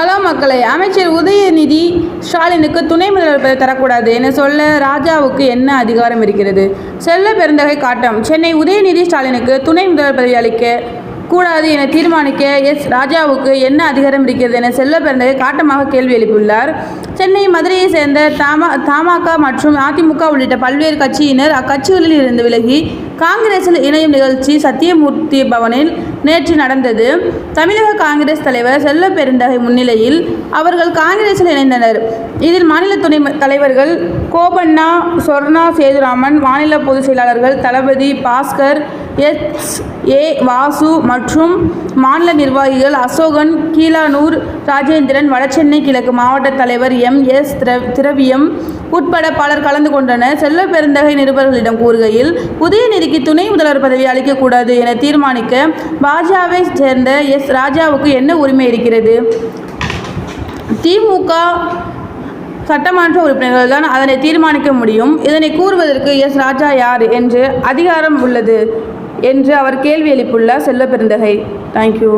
Hello மக்களை அமைச்சர் உதயநிதி ஸ்டாலினுக்கு துணை முதல்வர் பதவி தரக்கூடாது என சொல்ல ராஜாவுக்கு என்ன அதிகாரம் இருக்கிறது? செல்ல பெருந்தகை காட்டம். சென்னை உதயநிதி ஸ்டாலினுக்கு துணை முதல்வர் பதவி அளிக்க கூடாது என தீர்மானிக்க எஸ் ராஜாவுக்கு என்ன அதிகாரம் இருக்கிறது என செல்ல பெருந்தகை காட்டமாக கேள்வி எழுப்பியுள்ளார். சென்னை மதுரையை சேர்ந்த தமா தமாக மற்றும் அதிமுக உள்ளிட்ட பல்வேறு கட்சியினர் அக்கட்சிகளில் இருந்து விலகி காங்கிரஸில் இணையும் நிகழ்ச்சி சத்தியமூர்த்தி பவனில் நேற்று நடந்தது. தமிழக காங்கிரஸ் தலைவர் செல்ல பெருந்தகை முன்னிலையில் அவர்கள் காங்கிரஸில் இணைந்தனர். இதில் மாநில துணை தலைவர்கள் கோபண்ணா சொர்ணா சேதுராமன் மாநில பொதுச் செயலாளர்கள் தளபதி பாஸ்கர் எஸ் ஏ. வாசு மற்றும் மாநில நிர்வாகிகள் அசோகன் கீழானூர் ராஜேந்திரன் வடசென்னை கிழக்கு மாவட்ட தலைவர் எம். எஸ். திரவியம் உட்பட பலர் கலந்து கொண்டனர். செல்ல பெருந்தகை நிருபர்களிடம் கூறுகையில் உதயநிதிக்கு துணை முதல்வர் பதவி அளிக்கக்கூடாது என தீர்மானிக்க பாஜகவை சேர்ந்த எஸ் ராஜாவுக்கு என்ன உரிமை இருக்கிறது? திமுக சட்டமன்ற உறுப்பினர்கள் தான் அதனை தீர்மானிக்க முடியும். இதனை கூறுவதற்கு எஸ் ராஜா யார் என்று அதிகாரம் உள்ளது என்று அவர் கேள்வி எழுப்பியுள்ளார் செல்ல பெருந்தகை. தேங்க்யூ